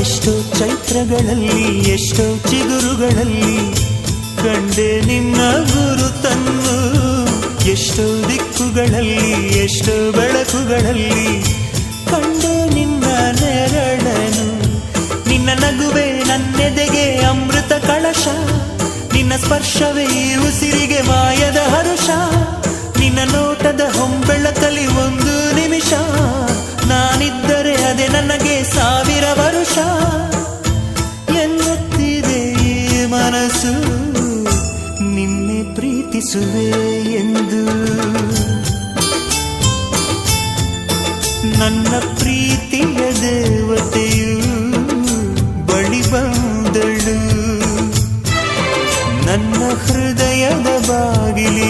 ಎಷ್ಟೋ ಚೈತ್ರಗಳಲ್ಲಿ, ಎಷ್ಟೋ ಚಿಗುರುಗಳಲ್ಲಿ ಕಂಡೆ ನಿನ್ನ ಗುರುತನ್ನು ಎಷ್ಟೋ ದಿಕ್ಕುಗಳಲ್ಲಿ, ಎಷ್ಟೋ ಬೆಳಕುಗಳಲ್ಲಿ ಕಂಡೆ ನಿನ್ನ ನೆರಳನು ನಿನ್ನ ನಗುವೆ ನನ್ನೆದೆಗೆ ಅಮೃತ ಕಳಶ. ನಿನ್ನ ಸ್ಪರ್ಶವೇ ಉಸಿರಿಗೆ ಮಾಯದ ಹರುಷ. ನಿನ್ನ ನೋಟದ ನನಗೆ ಸಾವಿರ ವರುಷ ಎನ್ನುತ್ತಿದೆ ಮನಸ್ಸು. ನಿನ್ನೆ ಪ್ರೀತಿಸುವೆ ಎಂದು. ನನ್ನ ಪ್ರೀತಿಯ ದೇವತೆಯು ಬಳಿ ಬಂದಳು. ನನ್ನ ಹೃದಯದ ಬಾಗಿಲಿ